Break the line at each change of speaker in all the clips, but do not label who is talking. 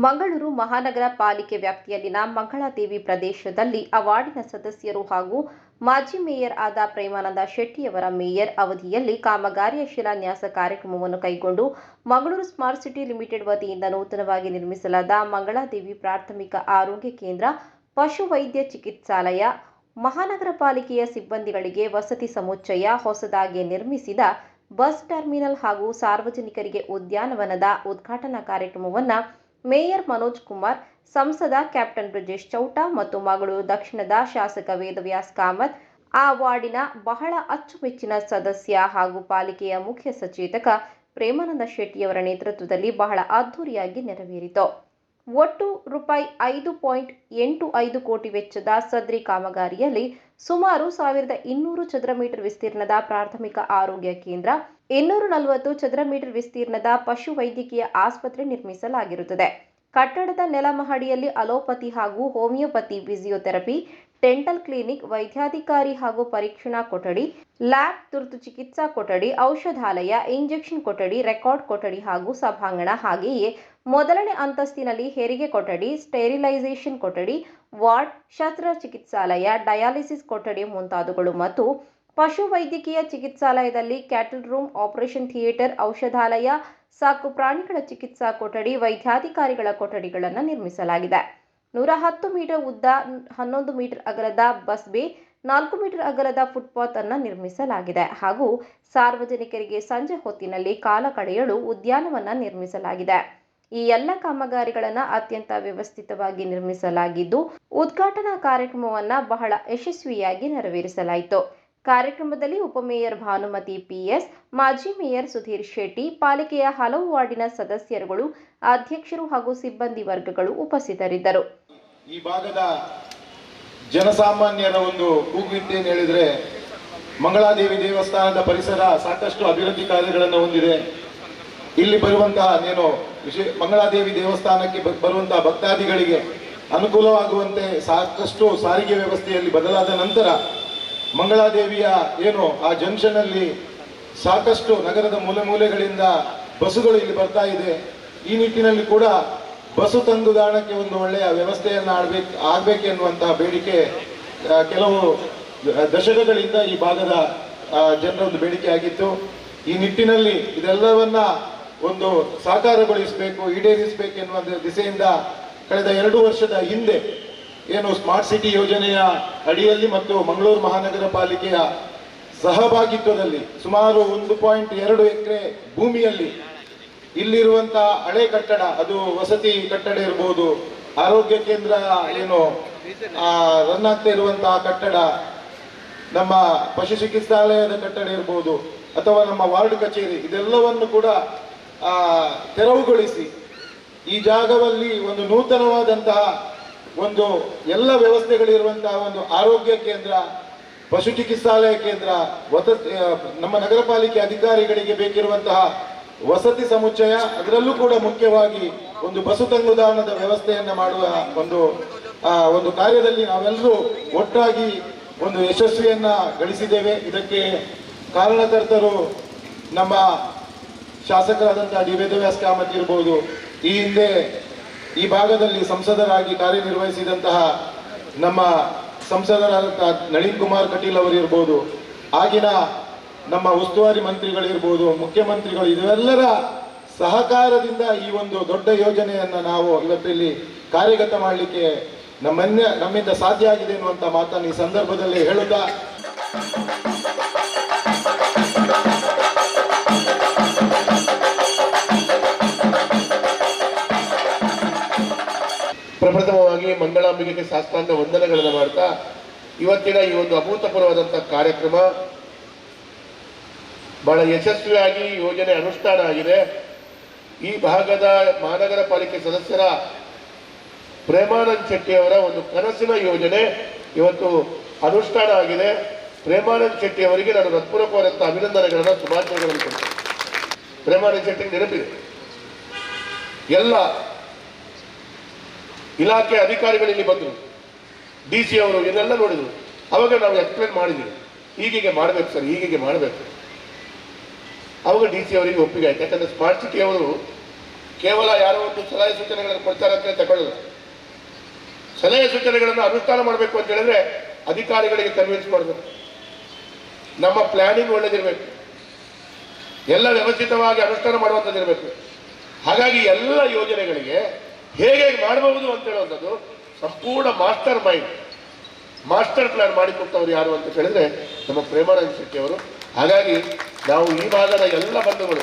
ಮಂಗಳೂರು ಮಹಾನಗರ ಪಾಲಿಕೆ ವ್ಯಾಪ್ತಿಯಲ್ಲಿನ ಮಂಗಳಾದೇವಿ ಪ್ರದೇಶದಲ್ಲಿ ಅವಾರ್ಡಿನ ಸದಸ್ಯರು ಹಾಗೂ ಮಾಜಿ ಮೇಯರ್ ಆದ ಪ್ರೇಮಾನಂದ ಶೆಟ್ಟಿಯವರ ಮೇಯರ್ ಅವಧಿಯಲ್ಲಿ ಕಾಮಗಾರಿಯ ಶಿಲಾನ್ಯಾಸ ಕಾರ್ಯಕ್ರಮವನ್ನು ಕೈಗೊಂಡು ಮಂಗಳೂರು ಸ್ಮಾರ್ಟ್ ಸಿಟಿ ಲಿಮಿಟೆಡ್ ವತಿಯಿಂದ ನೂತನವಾಗಿ ನಿರ್ಮಿಸಲಾದ ಮಂಗಳಾದೇವಿ ಪ್ರಾಥಮಿಕ ಆರೋಗ್ಯ ಕೇಂದ್ರ ಪಶುವೈದ್ಯ ಚಿಕಿತ್ಸಾಲಯ, ಮಹಾನಗರ ಪಾಲಿಕೆಯ ಸಿಬ್ಬಂದಿಗಳಿಗೆ ವಸತಿ ಸಮುಚ್ಚಯ ಹೊಸದಾಗಿ ನಿರ್ಮಿಸಿದ ಬಸ್ ಟರ್ಮಿನಲ್ ಹಾಗೂ ಸಾರ್ವಜನಿಕರಿಗೆ ಉದ್ಯಾನವನದ ಉದ್ಘಾಟನಾ ಕಾರ್ಯಕ್ರಮವನ್ನು ಮೇಯರ್ ಮನೋಜ್ ಕುಮಾರ್, ಸಂಸದ ಕ್ಯಾಪ್ಟನ್ ಬ್ರಿಜೇಶ್ ಚೌಟ ಮತ್ತು ಮಗಳೂರು ದಕ್ಷಿಣದ ಶಾಸಕ ವೇದವ್ಯಾಸ್ ಕಾಮತ್, ಆ ವಾರ್ಡಿನ ಬಹಳ ಅಚ್ಚುಮೆಚ್ಚಿನ ಸದಸ್ಯ ಹಾಗೂ ಪಾಲಿಕೆಯ ಮುಖ್ಯ ಸಚೇತಕ ಪ್ರೇಮಾನಂದ ಶೆಟ್ಟಿಯವರ ನೇತೃತ್ವದಲ್ಲಿ ಬಹಳ ಅದ್ಧೂರಿಯಾಗಿ ನೆರವೇರಿತು. ಒಟ್ಟು ರೂಪಾಯಿ ಐದು ಪಾಯಿಂಟ್ ಎಂಟು ಐದು ಕೋಟಿ ವೆಚ್ಚದ ಸದ್ರಿ ಕಾಮಗಾರಿಯಲ್ಲಿ ಸುಮಾರು ಸಾವಿರದ ಇನ್ನೂರು ಚದರ ಮೀಟರ್ ವಿಸ್ತೀರ್ಣದ ಪ್ರಾಥಮಿಕ ಆರೋಗ್ಯ ಕೇಂದ್ರ, ಇನ್ನೂರ ನಲವತ್ತು ಚದರ ಮೀಟರ್ ವಿಸ್ತೀರ್ಣದ ಪಶು ವೈದ್ಯಕೀಯ ಆಸ್ಪತ್ರೆ ನಿರ್ಮಿಸಲಾಗಿರುತ್ತದೆ. ಕಟ್ಟಡದ ನೆಲಮಹಡಿಯಲ್ಲಿ ಅಲೋಪತಿ ಹಾಗೂ ಹೋಮಿಯೋಪತಿ, ಫಿಸಿಯೋಥೆರಪಿ ಡೆಂಟಲ್ ಕ್ಲಿನಿಕ್, ವೈದ್ಯಾಧಿಕಾರಿ ಹಾಗೂ ಪರೀಕ್ಷಣಾ ಕೊಠಡಿ, ಲ್ಯಾಬ್ ತುರ್ತು ಚಿಕಿತ್ಸಾ ಕೊಠಡಿ, ಔಷಧಾಲಯ, ಇಂಜೆಕ್ಷನ್ ಕೊಠಡಿ, ರೆಕಾರ್ಡ್ ಕೊಠಡಿ ಹಾಗೂ ಸಭಾಂಗಣ. ಹಾಗೆಯೇ ಮೊದಲನೇ ಅಂತಸ್ತಿನಲ್ಲಿ ಹೆರಿಗೆ ಕೊಠಡಿ, ಸ್ಟೆರಿಲೈಸೇಷನ್ ಕೊಠಡಿ, ವಾರ್ಡ್ ಶಸ್ತ್ರಚಿಕಿತ್ಸಾಲಯ ಡಯಾಲಿಸಿಸ್ ಕೊಠಡಿ ಮುಂತಾದವುಗಳು ಮತ್ತು ಪಶು ವೈದ್ಯಕೀಯ ಚಿಕಿತ್ಸಾಲಯದಲ್ಲಿ ಕ್ಯಾಟಲ್ ರೂಮ್, ಆಪರೇಷನ್ ಥಿಯೇಟರ್, ಔಷಧಾಲಯ, ಸಾಕು ಪ್ರಾಣಿಗಳ ಚಿಕಿತ್ಸಾ ಕೊಠಡಿ, ವೈದ್ಯಾಧಿಕಾರಿಗಳ ಕೊಠಡಿಗಳನ್ನು ನಿರ್ಮಿಸಲಾಗಿದೆ. ನೂರ ಹತ್ತು ಮೀಟರ್ ಉದ್ದ ಹನ್ನೊಂದು ಮೀಟರ್ ಅಗಲದ ಬಸ್ ಬೇ ನಾಲ್ಕು ಮೀಟರ್ ಅಗಲದ ಫುಟ್ಪಾತ್ ಅನ್ನು ನಿರ್ಮಿಸಲಾಗಿದೆ. ಹಾಗೂ ಸಾರ್ವಜನಿಕರಿಗೆ ಸಂಜೆ ಹೊತ್ತಿನಲ್ಲಿ ಕಾಲ ಕಳೆಯಲು ಉದ್ಯಾನವನ ನಿರ್ಮಿಸಲಾಗಿದೆ. ಈ ಎಲ್ಲ ಕಾಮಗಾರಿಗಳನ್ನು ಅತ್ಯಂತ ವ್ಯವಸ್ಥಿತವಾಗಿ ನಿರ್ಮಿಸಲಾಗಿದ್ದು, ಉದ್ಘಾಟನಾ ಕಾರ್ಯಕ್ರಮವನ್ನು ಬಹಳ ಯಶಸ್ವಿಯಾಗಿ ನೆರವೇರಿಸಲಾಯಿತು. ಕಾರ್ಯಕ್ರಮದಲ್ಲಿ ಉಪಮೇಯರ್ ಭಾನುಮತಿ ಪಿಎಸ್ ಮಾಜಿ ಮೇಯರ್ ಸುಧೀರ್ ಶೆಟ್ಟಿ, ಪಾಲಿಕೆಯ ಹಲವು ವಾರ್ಡಿನ ಸದಸ್ಯರುಗಳು, ಅಧ್ಯಕ್ಷರು ಹಾಗೂ ಸಿಬ್ಬಂದಿ ವರ್ಗಗಳು ಉಪಸ್ಥಿತರಿದ್ದರು.
ಈ ಭಾಗದ ಜನಸಾಮಾನ್ಯರ ಒಂದು ಕೂಗಿದ್ದೇನು ಹೇಳಿದ್ರೆ ಮಂಗಳಾದೇವಿ ದೇವಸ್ಥಾನದ ಪರಿಸರ ಸಾಕಷ್ಟು ಅಭಿವೃದ್ಧಿ ಕಾರ್ಯಗಳನ್ನು ಹೊಂದಿದೆ. ಇಲ್ಲಿ ಬರುವಂತಹ ಏನು ವಿಶೇ, ಮಂಗಳಾದೇವಿ ದೇವಸ್ಥಾನಕ್ಕೆ ಬರುವಂತಹ ಭಕ್ತಾದಿಗಳಿಗೆ ಅನುಕೂಲವಾಗುವಂತೆ ಸಾಕಷ್ಟು ಸಾರಿಗೆ ವ್ಯವಸ್ಥೆಯಲ್ಲಿ ಬದಲಾದ ನಂತರ ಮಂಗಳಾದೇವಿಯ ಏನು ಆ ಜಂಕ್ಷನ್ ಅಲ್ಲಿ ಸಾಕಷ್ಟು ನಗರದ ಮೂಲೆ ಮೂಲೆಗಳಿಂದ ಬಸ್ಸುಗಳು ಇಲ್ಲಿ ಬರ್ತಾ ಇದೆ. ಈ ನಿಟ್ಟಿನಲ್ಲಿ ಕೂಡ ಬಸ್ಸು ತಂಗುದಾಣಕ್ಕೆ ಒಂದು ಒಳ್ಳೆಯ ವ್ಯವಸ್ಥೆಯನ್ನು ಆಡ್ಬೇಕು ಆಗ್ಬೇಕೆನ್ನುವಂತಹ ಬೇಡಿಕೆ ಕೆಲವು ದಶಕಗಳಿಂದ ಈ ಭಾಗದ ಜನರ ಒಂದು ಬೇಡಿಕೆ ಆಗಿತ್ತು. ಈ ನಿಟ್ಟಿನಲ್ಲಿ ಇದೆಲ್ಲವನ್ನ ಒಂದು ಸಾಕಾರಗೊಳಿಸಬೇಕು, ಈಡೇರಿಸಬೇಕು ಎನ್ನುವ ದಿಸೆಯಿಂದ ಕಳೆದ ಎರಡು ವರ್ಷದ ಹಿಂದೆ ಏನು ಸ್ಮಾರ್ಟ್ ಸಿಟಿ ಯೋಜನೆಯ ಅಡಿಯಲ್ಲಿ ಮತ್ತು ಮಂಗಳೂರು ಮಹಾನಗರ ಪಾಲಿಕೆಯ ಸಹಭಾಗಿತ್ವದಲ್ಲಿ ಸುಮಾರು ಒಂದು ಪಾಯಿಂಟ್ ಎರಡು ಎಕರೆ ಭೂಮಿಯಲ್ಲಿ ಇಲ್ಲಿರುವಂತಹ ಹಳೆ ಕಟ್ಟಡ, ಅದು ವಸತಿ ಕಟ್ಟಡ ಇರಬಹುದು ಆರೋಗ್ಯ ಕೇಂದ್ರ ಏನು ರನ್ ಆಗ್ತಾ ಇರುವಂತಹ ಕಟ್ಟಡ, ನಮ್ಮ ಪಶು ಚಿಕಿತ್ಸಾಲಯದ ಕಟ್ಟಡ ಇರಬಹುದು ಅಥವಾ ನಮ್ಮ ವಾರ್ಡ್ ಕಚೇರಿ, ಇದೆಲ್ಲವನ್ನು ಕೂಡ ತೆರವುಗೊಳಿಸಿ, ಈ ಜಾಗದಲ್ಲಿ ಒಂದು ನೂತನವಾದಂತಹ ಒಂದು ಎಲ್ಲ ವ್ಯವಸ್ಥೆಗಳಿರುವಂತಹ ಒಂದು ಆರೋಗ್ಯ ಕೇಂದ್ರ, ಪಶು ಚಿಕಿತ್ಸಾಲಯ ಕೇಂದ್ರ ನಮ್ಮ ನಗರ ಪಾಲಿಕೆ ಅಧಿಕಾರಿಗಳಿಗೆ ಬೇಕಿರುವಂತಹ ವಸತಿ ಸಮುಚ್ಚಯ, ಅದರಲ್ಲೂ ಕೂಡ ಮುಖ್ಯವಾಗಿ ಒಂದು ಬಸು ತಂಗುದಾಣದ ವ್ಯವಸ್ಥೆಯನ್ನು ಮಾಡುವ ಒಂದು ಒಂದು ಕಾರ್ಯದಲ್ಲಿ ನಾವೆಲ್ಲರೂ ಒಟ್ಟಾಗಿ ಒಂದು ಯಶಸ್ವಿಯನ್ನ ಗಳಿಸಿದ್ದೇವೆ. ಇದಕ್ಕೆ ಕಾರಣಕರ್ತರು ನಮ್ಮ ಶಾಸಕರಾದಂತಹ ಡಿ ವೇದವ್ಯಾಸ ಕಾಮತ್ ಇರ್ಬೋದು, ಈ ಹಿಂದೆ ಈ ಭಾಗದಲ್ಲಿ ಸಂಸದರಾಗಿ ಕಾರ್ಯನಿರ್ವಹಿಸಿದಂತಹ ನಮ್ಮ ಸಂಸದರಾದಂತಹ ನಳಿನ್ ಕುಮಾರ್ ಕಟೀಲ್ ಅವರು ಇರ್ಬೋದು ಆಗಿನ ನಮ್ಮ ಉಸ್ತುವಾರಿ ಮಂತ್ರಿಗಳಿರ್ಬೋದು, ಮುಖ್ಯಮಂತ್ರಿಗಳು ಇವೆಲ್ಲರ ಸಹಕಾರದಿಂದ ಈ ಒಂದು ದೊಡ್ಡ ಯೋಜನೆಯನ್ನು ನಾವು ಇವತ್ತಿಲ್ಲಿ ಕಾರ್ಯಗತ ಮಾಡಲಿಕ್ಕೆ ನಮ್ಮನ್ನ, ನಮ್ಮಿಂದ ಸಾಧ್ಯ ಆಗಿದೆ ಎನ್ನುವಂಥ ಮಾತನ್ನು ಈ ಸಂದರ್ಭದಲ್ಲಿ ಹೇಳುತ್ತಾ
ಪ್ರಪ್ರಥಮವಾಗಿ ಮಂಗಳಾಂಬಿಕೆಗೆ ಶಾಸ್ತ್ರಾಂಗ ವಂದನೆಗಳನ್ನು ಮಾಡ್ತಾ, ಇವತ್ತಿನ ಈ ಒಂದು ಅಭೂತಪೂರ್ವವಾದಂಥ ಕಾರ್ಯಕ್ರಮ ಬಹಳ ಯಶಸ್ವಿಯಾಗಿ ಯೋಜನೆ ಅನುಷ್ಠಾನ ಆಗಿದೆ. ಈ ಭಾಗದ ಮಹಾನಗರ ಪಾಲಿಕೆ ಸದಸ್ಯರ ಪ್ರೇಮಾನಂದ್ ಶೆಟ್ಟಿಯವರ ಒಂದು ಕನಸಿನ ಯೋಜನೆ ಇವತ್ತು ಅನುಷ್ಠಾನ ಆಗಿದೆ. ಪ್ರೇಮಾನಂದ್ ಶೆಟ್ಟಿ ಅವರಿಗೆ ನಾನು ಹೃತ್ಪೂರ್ವಕವಾದಂಥ ಅಭಿನಂದನೆಗಳನ್ನು, ಶುಭಾಶಯಗಳನ್ನು ಕೊಡ್ತೇನೆ. ಪ್ರೇಮಾನಂದ್ ಶೆಟ್ಟಿಗೆ ನೆನಪಿದೆ. ಎಲ್ಲ ಇಲಾಖೆ ಅಧಿಕಾರಿಗಳು ಇಲ್ಲಿ ಬಂದರು. ಡಿ ಸಿ ಅವರು ಇದನ್ನೆಲ್ಲ ನೋಡಿದರು. ಅವಾಗ ನಾವು ಎಕ್ಸ್ಪ್ಲೇನ್ ಮಾಡಿದ್ದೀವಿ ಹೀಗೀಗೆ ಮಾಡಬೇಕು ಸರ್ ಹೀಗೆ ಮಾಡಬೇಕು. ಅವಾಗ ಡಿ ಸಿ ಅವರಿಗೆ ಒಪ್ಪಿಗೆ ಆಯ್ತು. ಯಾಕಂದ್ರೆ ಸ್ಮಾರ್ಟ್ ಸಿಟಿ ಅವರು ಕೇವಲ ಯಾರೋ ಒಂದು ಸಲಹೆ ಸೂಚನೆಗಳನ್ನು ಕೊಡ್ತಾರೆ ಅಂತ ತಗೊಳ್ಳಲ್ಲ ಸಲಹೆ ಸೂಚನೆಗಳನ್ನು ಅನುಷ್ಠಾನ ಮಾಡಬೇಕು ಅಂತ ಹೇಳಿದ್ರೆ ಅಧಿಕಾರಿಗಳಿಗೆ ಕನ್ವಿನ್ಸ್ ಮಾಡಬೇಕು. ನಮ್ಮ ಪ್ಲಾನಿಂಗ್ ಒಳ್ಳೇದಿರಬೇಕು. ಎಲ್ಲ ವ್ಯವಸ್ಥಿತವಾಗಿ ಅನುಷ್ಠಾನ ಮಾಡುವಂಥದ್ದಿರಬೇಕು ಹಾಗಾಗಿ ಎಲ್ಲ ಯೋಜನೆಗಳಿಗೆ ಹೇಗೆ ಮಾಡಬಹುದು ಅಂತ ಹೇಳುವಂಥದ್ದು ಸಂಪೂರ್ಣ ಮಾಸ್ಟರ್ ಮೈಂಡ್ ಮಾಸ್ಟರ್ ಪ್ಲಾನ್ ಮಾಡಿಕೊಟ್ಟವರು ಯಾರು ಅಂತ ಹೇಳಿದ್ರೆ ನಮ್ಮ ಪ್ರೇಮಾನಂದ ಶೆಟ್ಟಿ ಅವರು. ಹಾಗಾಗಿ ನಾವು ಈ ಭಾಗದ ಎಲ್ಲ ಬಂಧುಗಳು,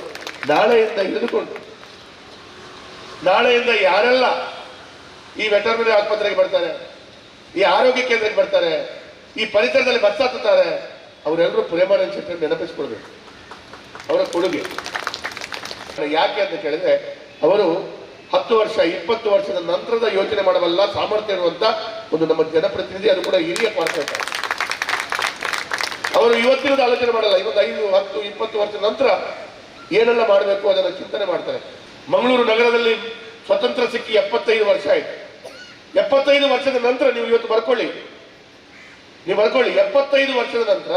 ನಾಳೆಯಿಂದ ಹಿಡಿದುಕೊಂಡು, ನಾಳೆಯಿಂದ ಯಾರೆಲ್ಲ ಈ ವೆಟರ್ನರಿ ಆಸ್ಪತ್ರೆಗೆ ಬರ್ತಾರೆ, ಈ ಆರೋಗ್ಯ ಕೇಂದ್ರಕ್ಕೆ ಬರ್ತಾರೆ, ಈ ಪರಿಸರದಲ್ಲಿ ಬಸ್ ಹತ್ತುತ್ತಾರೆ, ಅವರೆಲ್ಲರೂ ಪ್ರೇಮಾನಂದ ಶೆಟ್ಟಿ ನೆನಪಿಸ್ಕೊಳ್ಬೇಕು. ಅವರ ಕೊಡುಗೆ. ಯಾಕೆ ಅಂತ ಕೇಳಿದ್ರೆ, ಅವರು ಹತ್ತು ವರ್ಷ, ಇಪ್ಪತ್ತು ವರ್ಷದ ನಂತರದ ಯೋಚನೆ ಮಾಡಬಲ್ಲ ಸಾಮರ್ಥ್ಯ ಇರುವಂತ ಒಂದು ನಮ್ಮ ಜನಪ್ರತಿನಿಧಿ ಅದು ಕೂಡ ಹಿರಿಯ ಕಾರ್ಪೊರೇಟರ್ ಅವರು ಇವತ್ತಿನದ ಆಲೋಚನೆ ಮಾಡಲ್ಲ. ಇವತ್ತು ಐದು, ಹತ್ತು, ಇಪ್ಪತ್ತು ವರ್ಷ ನಂತರ ಏನೆಲ್ಲ ಮಾಡಬೇಕು ಅದನ್ನು ಚಿಂತನೆ ಮಾಡ್ತಾರೆ. ಮಂಗಳೂರು ನಗರದಲ್ಲಿ ಸ್ವತಂತ್ರ ಸಿಕ್ಕಿ ಎಪ್ಪತ್ತೈದು ವರ್ಷ ಆಯ್ತು. ಎಪ್ಪತ್ತೈದು ವರ್ಷದ ನಂತರ ನೀವು ಇವತ್ತು ಬರ್ಕೊಳ್ಳಿ. ನೀವು ಬರ್ಕೊಳ್ಳಿ. ಎಪ್ಪತ್ತೈದು ವರ್ಷದ ನಂತರ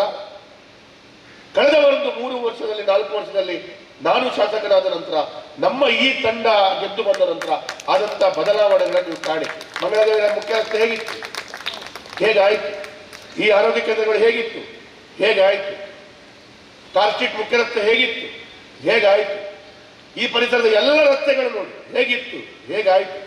ಕಳೆದ ಒಂದು ಮೂರು ವರ್ಷದಲ್ಲಿ, ನಾಲ್ಕು ವರ್ಷದಲ್ಲಿ ನಾನು ಶಾಸಕನಾದ ನಂತರ, ನಮ್ಮ ಈ ತಂಡ ಗೆದ್ದು ಬಂದ ನಂತರ ಆದಂತಹ ಬದಲಾವಣೆಗಳನ್ನು ನೀವು ಕಾಣಿ. ಮಂಗಳದೇವರ ಮುಖ್ಯ ರಸ್ತೆ ಹೇಗಿತ್ತು? ಹೇಗಾಯಿತು? ಈ ಆರೋಗ್ಯ ಕೇಂದ್ರಗಳು ಹೇಗಿತ್ತು? ಹೇಗಾಯಿತು? ಕಾರ್ಸ್ಟ್ರೀಟ್ ಮುಖ್ಯ ರಸ್ತೆ ಹೇಗಿತ್ತು? ಹೇಗಾಯಿತು? ಈ ಪರಿಸರದ ಎಲ್ಲ ರಸ್ತೆಗಳು ನೋಡಿ ಹೇಗಿತ್ತು? ಹೇಗಾಯಿತು?